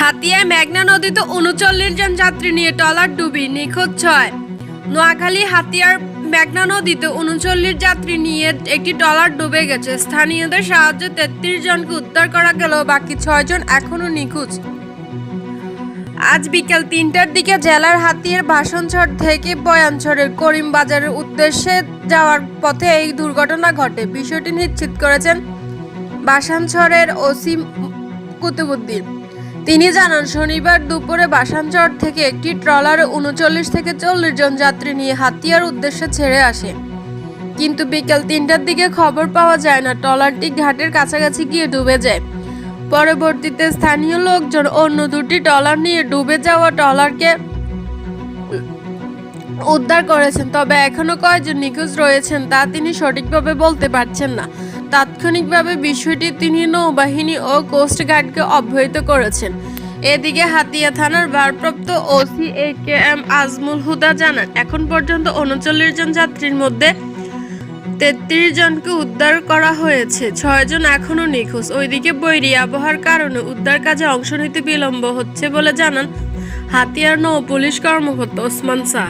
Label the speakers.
Speaker 1: হাতিয়ায় মেঘনা নদীতে উনচল্লিশ জন যাত্রী নিয়ে ট্রলার ডুবি, নিখোঁজ ছয়। নোয়াখালী হাতিয়ার মেঘনা নদীতে উনচল্লিশ যাত্রী নিয়ে একটি ট্রলার ডুবে গেছে। স্থানীয়দের সাহায্যে তেত্রিশ জনকে উদ্ধার করা গেলেও বাকি ছয়জন এখনও নিখোঁজ। আজ বিকেল তিনটার দিকে জেলার হাতিয়ার ভাষণছড় থেকে বয়ানছড়ের করিমবাজারের উদ্দেশ্যে যাওয়ার পথে এই দুর্ঘটনা ঘটে। বিষয়টি নিশ্চিত করেছেন বাসানছড়ের ওসি কুতুবুদ্দিন। তিনি জানান, শনিবার দুপুরে বাসানচর থেকে একটি ট্রলার উনচল্লিশ থেকে চল্লিশ জন যাত্রী নিয়ে হাতিয়ার উদ্দেশ্যে ছেড়ে আসে। কিন্তু বিকেল তিনটার দিকে খবর পাওয়া যায় না, ট্রলারটি ঘাটের কাছাকাছি গিয়ে ডুবে যায়। পরবর্তীতে স্থানীয় লোকজন অন্য দুটি ট্রলার নিয়ে ডুবে যাওয়া ট্রলারকে উদ্ধার করেছেন, তবে এখনও কয়জন নিখোঁজ রয়েছেন তা তিনি সঠিকভাবে বলতে পারছেন না। তাৎক্ষণিকভাবে বিষয়টি তিনি নৌবাহিনী ও কোস্টগার্ডকে অবহিত করেছেন। এদিকে হাতিয়া থানার ভারপ্রাপ্ত OC A K M Azmul Huda জানান, এখন পর্যন্ত উনচল্লিশ জন যাত্রীর মধ্যে তেত্রিশ জনকে উদ্ধার করা হয়েছে। ছয়জন এখনও নিখোঁজ। ওইদিকে বৈরী আবহাওয়ার কারণে উদ্ধার কাজে অংশ নিতে বিলম্ব হচ্ছে বলে জানান হাতিয়ার নৌ পুলিশ কর্মকর্তা ওসমান শাহ